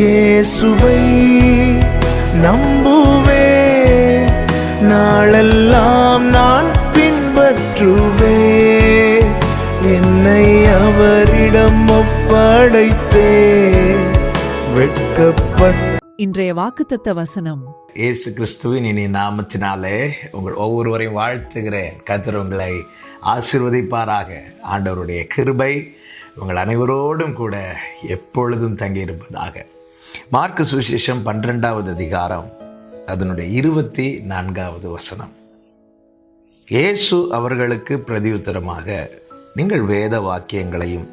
இயேசுவை நம்புவேன் நாளெல்லாம் நான் பின்பற்றுவேன் என்னை அவரிடம் ஒப்படைத்தேன். வெட்கப்பட்ட இன்றைய வாக்குத்தத்த வசனம். இயேசு கிறிஸ்துவின் இனி நாமத்தினாலே உங்கள் ஒவ்வொருவரையும் வாழ்த்துகிறேன். கர்த்தர் உங்களை ஆசிர்வதிப்பாராக. ஆண்டவருடைய கிருபை உங்கள் அனைவரோடும் கூட எப்பொழுதும் தங்கியிருப்பதாக. மார்க்கு சுவிசேஷம் பன்னிரெண்டாவது அதிகாரம் அதனுடைய இருபத்தி நான்காவது வசனம். இயேசு அவர்களுக்கு பிரதியுத்தரமாக நீங்கள் வேத வாக்கியங்களையும்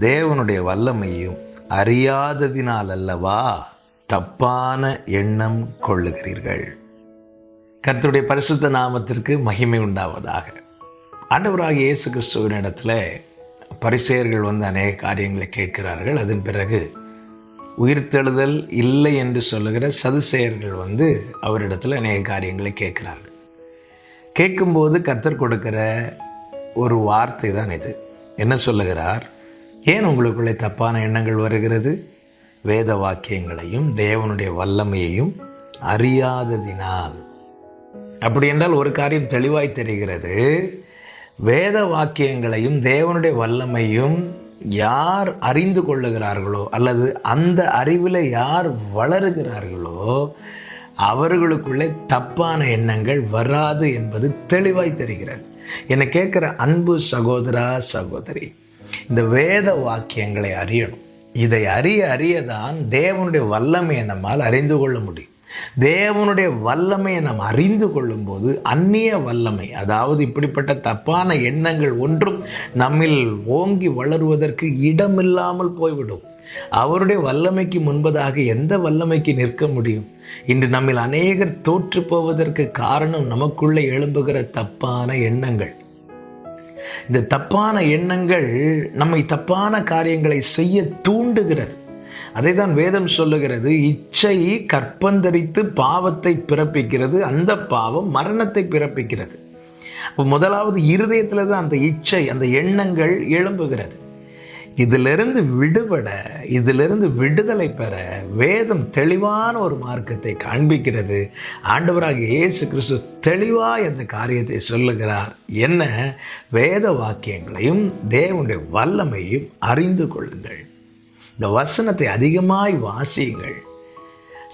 தேவனுடைய வல்லமையும் அறியாததினால் அல்லவா தப்பான எண்ணம் கொள்ளுகிறீர்கள்? கர்த்தருடைய பரிசுத்த நாமத்திற்கு மகிமை உண்டாவதாக. ஆண்டவராக இயேசு கிறிஸ்துவின் இடத்துல பரிசெயர்கள் வந்து அநேக காரியங்களை கேட்கிறார்கள். அதன் பிறகு உயிர்த்தெழுதல் இல்லை என்று சொல்லுகிற சதுசெயர்கள் வந்து அவரிடத்தில் அநேக காரியங்களை கேட்குறார்கள். கேட்கும்போது கத்தர் கொடுக்கிற ஒரு வார்த்தை தான் இது. என்ன சொல்லுகிறார்? ஏன் உங்களுக்குள்ளே தப்பான எண்ணங்கள் வருகிறது? வேத வாக்கியங்களையும் தேவனுடைய வல்லமையையும் அறியாததினால். அப்படி என்றால் ஒரு காரியம் தெளிவாய் தெரிகிறது. வேத வாக்கியங்களையும் தேவனுடைய வல்லமையும் யார் அறிந்து கொள்ளுகிறார்களோ அல்லது அந்த அறிவில் யார் வளருகிறார்களோ அவர்களுக்குள்ளே தப்பான எண்ணங்கள் வராது என்பது தெளிவாய் தெரிகிறது. என்னை கேட்குற அன்பு சகோதரா சகோதரி இந்த வேத வாக்கியங்களை அறியணும். இதை அறிய அறியதான் தேவனுடைய வல்லமையை நம்மால் அறிந்து கொள்ள முடியும். தேவனுடைய வல்லமையை நாம் அறிந்து கொள்ளும்போது அந்நிய வல்லமை அதாவது இப்படிப்பட்ட தப்பான எண்ணங்கள் ஒன்றும் நம்மில் ஓங்கி வளருவதற்கு இடமில்லாமல் போய்விடும். அவருடைய வல்லமைக்கு முன்பதாக எந்த வல்லமைக்கு நிற்க முடியும்? இன்று நம்மில் அநேகர் தோற்று போவதற்கு காரணம் நமக்குள்ளே எழும்புகிற தப்பான எண்ணங்கள். இந்த தப்பான எண்ணங்கள் நம்மை தப்பான காரியங்களை செய்ய தூண்டுகிறது. அதை தான் வேதம் சொல்லுகிறது. இச்சை கற்பந்தரித்து பாவத்தை பிறப்பிக்கிறது. அந்த பாவம் மரணத்தை பிறப்பிக்கிறது. அப்போ முதலாவது இருதயத்தில் தான் அந்த இச்சை அந்த எண்ணங்கள் எழும்புகிறது. இதிலிருந்து விடுபட இதிலிருந்து விடுதலை பெற வேதம் தெளிவான ஒரு மார்க்கத்தை காண்பிக்கிறது. ஆண்டவராக இயேசு கிறிஸ்து தெளிவாக இந்த காரியத்தை சொல்லுகிறார். என்ன? வேத வாக்கியங்களையும் தேவனுடைய வல்லமையும் அறிந்து கொள்ளுங்கள். இந்த வசனத்தை அதிகமாய் வாசியுங்கள்.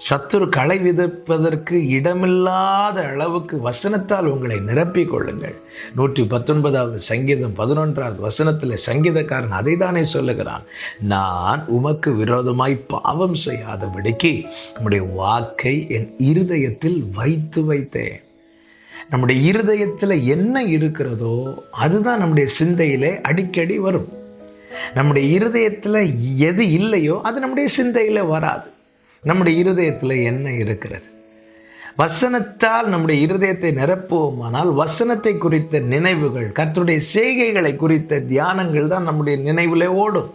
சத்துரு களை விதைப்பதற்கு இடமில்லாத அளவுக்கு வசனத்தால் உங்களை நிரப்பிக் கொள்ளுங்கள். நூற்றி பத்தொன்பதாவது சங்கீதம் பதினொன்றாவது வசனத்தில் சங்கீதக்காரன் அதை தானே சொல்லுகிறான். நான் உமக்கு விரோதமாய் பாவம் செய்யாதபடிக்கு நம்முடைய வாக்கை என் இருதயத்தில் வைத்து வைத்தேன். நம்முடைய இருதயத்தில் என்ன இருக்கிறதோ அதுதான் நம்முடைய சிந்தையிலே அடிக்கடி வரும். நம்முடைய இருதயத்தில் எது இல்லையோ அது நம்முடைய சிந்தையில் வராது. நம்முடைய இருதயத்தில் என்ன இருக்கிறது? வசனத்தால் நம்முடைய இருதயத்தை நிரப்புவோமானால் வசனத்தை குறித்த நினைவுகள் கத்துடைய செய்கைகளை குறித்த தியானங்கள் தான் நம்முடைய நினைவில் ஓடும்.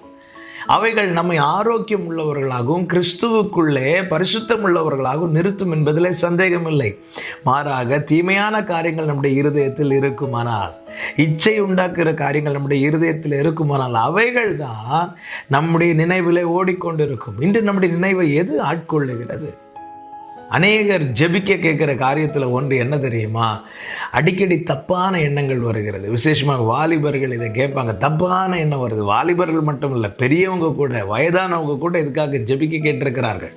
அவைகள் நம்மை ஆரோக்கியம் உள்ளவர்களாகவும் கிறிஸ்துவுக்குள்ளே பரிசுத்தம் உள்ளவர்களாகவும் நிறுத்தும் என்பதிலே சந்தேகமில்லை. மாறாக தீமையான காரியங்கள் நம்முடைய இருதயத்தில் இருக்குமானால் இச்சை உண்டாக்குகிற காரியங்கள் நம்முடைய இருதயத்தில் இருக்குமானால் அவைகள் தான் நம்முடைய நினைவிலே ஓடிக்கொண்டிருக்கும். இன்று நம்முடைய நினைவை எது ஆட்கொள்ளுகிறது? அநேகர் ஜெபிக்க கேட்குற காரியத்தில் ஒன்று என்ன தெரியுமா? அடிக்கடி தப்பான எண்ணங்கள் வருகிறது. விசேஷமாக வாலிபர்கள் இதை கேட்பாங்க. தப்பான எண்ணம் வருது. வாலிபர்கள் மட்டும் இல்லை பெரியவங்க கூட வயதானவங்க கூட இதுக்காக ஜெபிக்க கேட்டிருக்கிறார்கள்.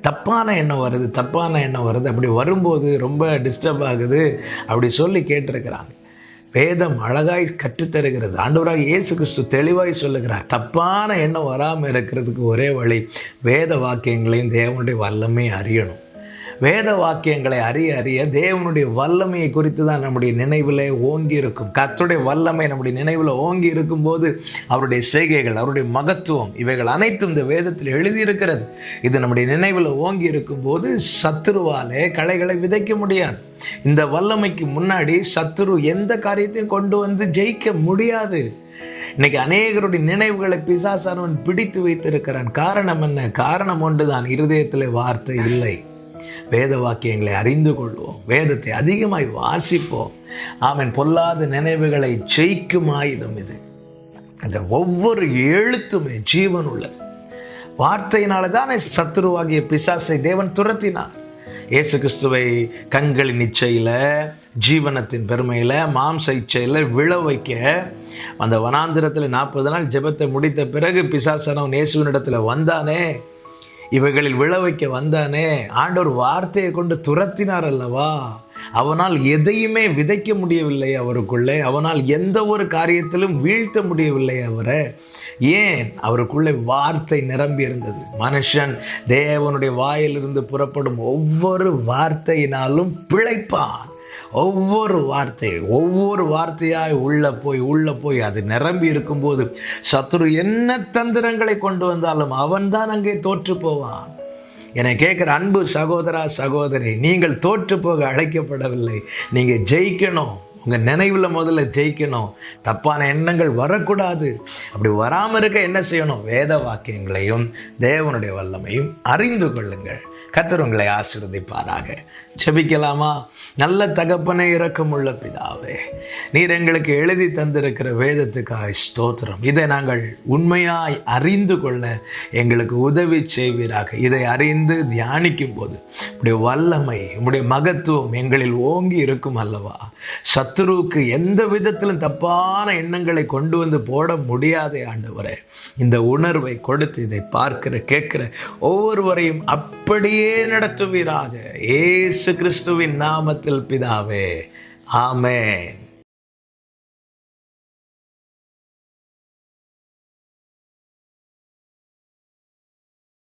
தப்பான எண்ணம் வருது தப்பான எண்ணம் வருது. அப்படி வரும்போது ரொம்ப டிஸ்டர்ப் ஆகுது. அப்படி சொல்லி கேட்டிருக்கிறாங்க. வேதம் அழகாய் கற்றுத்தருகிறது. ஆண்டவராக இயேசு கிறிஸ்து தெளிவாய் சொல்லுகிறார். தப்பான எண்ணம் வராமல் இருக்கிறதுக்கு ஒரே வழி வேத வாக்கியங்களையும் தேவனுடைய வல்லமே அறியணும். வேத வாக்கியங்களை அறிய அறிய தேவனுடைய வல்லமையை குறித்து தான் நம்முடைய நினைவில் ஓங்கி இருக்கும். கத்துடைய வல்லமை நம்முடைய நினைவில் ஓங்கி இருக்கும்போது அவருடைய செய்கைகள் அவருடைய மகத்துவம் இவைகள் அனைத்தும் இந்த வேதத்தில் எழுதியிருக்கிறது. இது நம்முடைய நினைவில் ஓங்கி இருக்கும்போது சத்துருவாலே களைகளை விதைக்க முடியாது. இந்த வல்லமைக்கு முன்னாடி சத்துரு எந்த காரியத்தையும் கொண்டு வந்து ஜெயிக்க முடியாது. இன்னைக்கு அநேகருடைய நினைவுகளை பிசாசானவன் பிடித்து வைத்திருக்கிறான். காரணம் என்ன? காரணம் ஒன்றுதான். இருதயத்தில் வார்த்தை இல்லை. வேத வாக்கியங்களை அறிந்து கொள்வோம். வேதத்தை அதிகமாய் வாசிப்போம். ஆமன். பொல்லாத நினைவுகளை ஜெயிக்கும் ஆயுதம் இது. இந்த ஒவ்வொரு எழுத்துமே ஜீவன் உள்ளது வார்த்தையினால தானே சத்துருவாகிய பிசாசை தேவன் துரத்தினார். இயேசு கிறிஸ்துவை கண்களின் இச்சையில் ஜீவனத்தின் பெருமையில் மாம்ச இச்சையில் விழ வைக்க அந்த வனாந்திரத்தில் நாற்பது நாள் ஜெபத்தை முடித்த பிறகு பிசாசனவன் இயேசுவினிடத்தில் வந்தானே இவைகளில் விழ வைக்க வந்தானே. ஆண்டவர் வார்த்தையை கொண்டு துரத்தினார் அல்லவா? அவனால் எதையுமே விதைக்க முடியவில்லை அவருக்குள்ளே. அவனால் எந்த ஒரு காரியத்திலும் வீழ்த்த முடியவில்லை அவரை. ஏன்? அவருக்குள்ளே வார்த்தை நிரம்பி இருந்தது. மனுஷன் தேவனுடைய வாயிலிருந்து புறப்படும் ஒவ்வொரு வார்த்தையினாலும் பிழைப்பான். ஒவ்வொரு வார்த்தை ஒவ்வொரு வார்த்தையாய் உள்ளே போய் உள்ளே போய் அது நிரம்பி இருக்கும்போது சத்ரு என்ன தந்திரங்களை கொண்டு வந்தாலும் அவன்தான் அங்கே தோற்று போவான். என்னை கேட்குற அன்பு சகோதரா சகோதரி நீங்கள் தோற்று போக அழைக்கப்படவில்லை. நீங்கள் ஜெயிக்கணும். உங்கள் நினைவில் முதல்ல ஜெயிக்கணும். தப்பான எண்ணங்கள் வரக்கூடாது. அப்படி வராமல் இருக்க என்ன செய்யணும்? வேத வாக்கியங்களையும் தேவனுடைய வல்லமையும் அறிந்து கொள்ளுங்கள். கத்தர் உங்களை ஆசிர்வதிப்பாராக. செபிக்கலாமா நல்ல தகப்பனை இரக்கமுள்ள பிதாவே நீர் எங்களுக்கு எழுதி தந்திருக்கிற வேதத்துக்காய் ஸ்தோத்திரம். இதை நாங்கள் உண்மையாய் அறிந்து கொள்ள எங்களுக்கு உதவி செய்வீராக. இதை அறிந்து தியானிக்கும் போது உடைய வல்லமை உடைய மகத்துவம் எங்களில் ஓங்கி இருக்கும் அல்லவா? சத்துருவுக்கு எந்த விதத்திலும் தப்பான எண்ணங்களை கொண்டு வந்து போட முடியாதே ஆண்டவரே. இந்த உணர்வை கொடுத்து இதை பார்க்கிற கேட்கிற ஒவ்வொருவரையும் அப்படி அப்படியே நடத்துவீராக. ஏசு கிறிஸ்துவின் நாமத்தில் பிதாவே. ஆமென்.